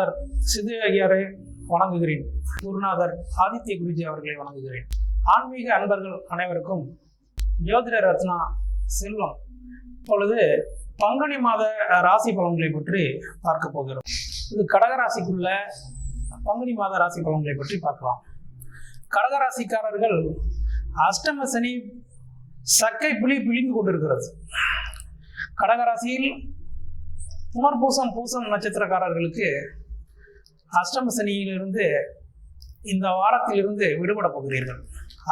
குருநாதர் சிது ஐயரை வணங்குகிறேன். குருநாதர் ஆதித்ய குருஜி அவர்களை வணங்குகிறேன். ஆன்மீக அன்பர்கள் அனைவருக்கும் ஜோதிட ரத்னா செல்வம். இப்பொழுது பங்குனி மாத ராசி பலன்களை பற்றி பார்க்க போகிறோம். இது கடகராசிக்குள்ள பங்குனி மாத ராசி பலன்களை பற்றி பார்க்கலாம். கடகராசிக்காரர்கள் அஷ்டம சனி சக்கை புலி பிழிந்து கொண்டிருக்கிறது. கடகராசியில் புனர்பூசம் பூசம் நட்சத்திரக்காரர்களுக்கு அஷ்டம சனியிலிருந்து இந்த வாரத்திலிருந்து விடுபட போகிறீர்கள்.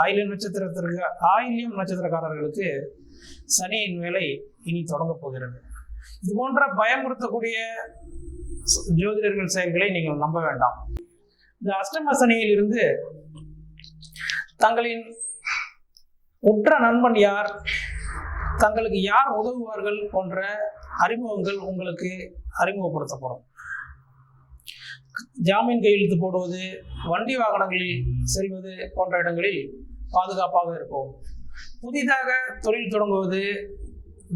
ஆயிலியம் நட்சத்திரத்திற்கு ஆயிலியம் நட்சத்திரக்காரர்களுக்கு சனியின் வேலை இனி தொடங்க போகிறது. இது போன்ற பயமுறுத்தக்கூடிய ஜோதிடர்கள் செயல்களை நீங்கள் நம்ப வேண்டாம். இந்த அஷ்டம சனியிலிருந்து தங்களின் உற்ற நண்பன் யார் தங்களுக்கு யார் உதவுவார்கள் போன்ற அறிமுகங்கள் உங்களுக்கு அறிமுகப்படுத்தப்படும். ஜாமீன் கையெழுத்து போடுவது வண்டி வாகனங்களில் செல்வது போன்ற இடங்களில் பாதுகாப்பாக இருக்கும் புதிதாக தொழில் தொடங்குவது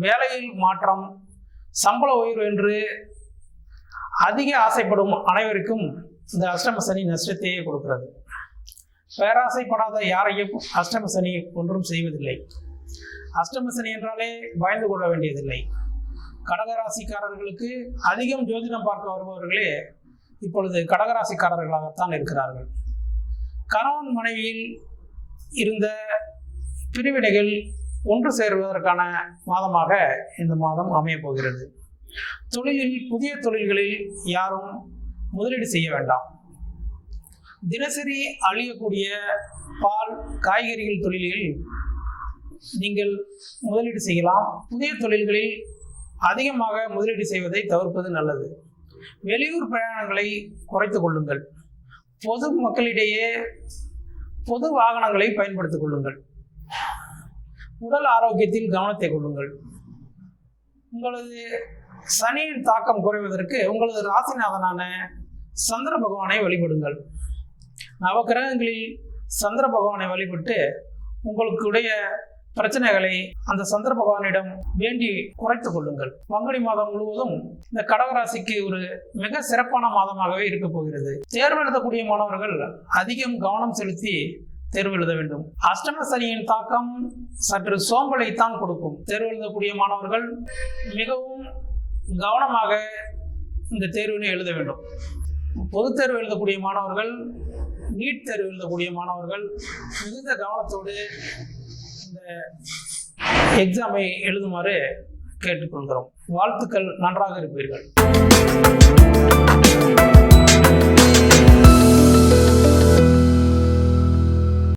வேலையில் மாற்றம் சம்பள உயர்வு என்று அதிக ஆசைப்படும் அனைவருக்கும் இந்த அஷ்டம சனி நஷ்டத்தையே கொடுக்கிறது. பேராசைப்படாத யாரையும் அஷ்டம சனி ஒன்றும் செய்வதில்லை. அஷ்டம சனி என்றாலே பயந்து கொள்ள வேண்டியதில்லை. கடகராசிக்காரர்களுக்கு அதிகம் ஜோதிடம் பார்க்க வருபவர்களே இப்பொழுது கடகராசிக்காரர்களாகத்தான் இருக்கிறார்கள். கணவன் மனைவியில் இருந்த பிரிவினைகள் ஒன்று சேருவதற்கான மாதமாக இந்த மாதம் அமையப் போகிறது. தொழிலில் புதிய தொழில்களில் யாரும் முதலீடு செய்ய வேண்டாம். தினசரி அழியக்கூடிய பால் காய்கறிகள் தொழிலில் நீங்கள் முதலீடு செய்யலாம். புதிய தொழில்களில் அதிகமாக முதலீடு செய்வதை தவிர்ப்பது நல்லது. வெளியூர் பிரயாணங்களை குறைத்துக் கொள்ளுங்கள். பொது மக்களிடையே பொது வாகனங்களை பயன்படுத்திக் கொள்ளுங்கள். உடல் ஆரோக்கியத்தில் கவனத்தை கொள்ளுங்கள். உங்களது சனியின் தாக்கம் குறைவதற்கு உங்களது ராசிநாதனான சந்திர பகவானை வழிபடுங்கள். நவகிரகங்களில் சந்திர பகவானை வழிபட்டு உங்களுக்குடைய பிரச்சனைகளை அந்த சந்திர பகவானிடம் வேண்டி குறைத்துக் கொள்ளுங்கள். பங்குனி மாதம் முழுவதும் இந்த கடகராசிக்கு ஒரு மிக சிறப்பான மாதமாகவே இருக்க போகிறது. தேர்வு எழுதக்கூடிய மாணவர்கள் அதிகம் கவனம் செலுத்தி தேர்வு எழுத வேண்டும். அஷ்டம சனியின் தாக்கம் சற்று சோம்பலை தான் கொடுக்கும். தேர்வு எழுதக்கூடிய மாணவர்கள் மிகவும் கவனமாக இந்த தேர்வினை எழுத வேண்டும். பொதுத் தேர்வு எழுதக்கூடிய மாணவர்கள் நீட் தேர்வு எழுதக்கூடிய மாணவர்கள் மிகுந்த கவனத்தோடு எக்ஸாமை எழுதுமாறு கேட்டுக்கொள்கிறோம். வாழ்த்துக்கள் நன்றாக இருப்பீர்கள்.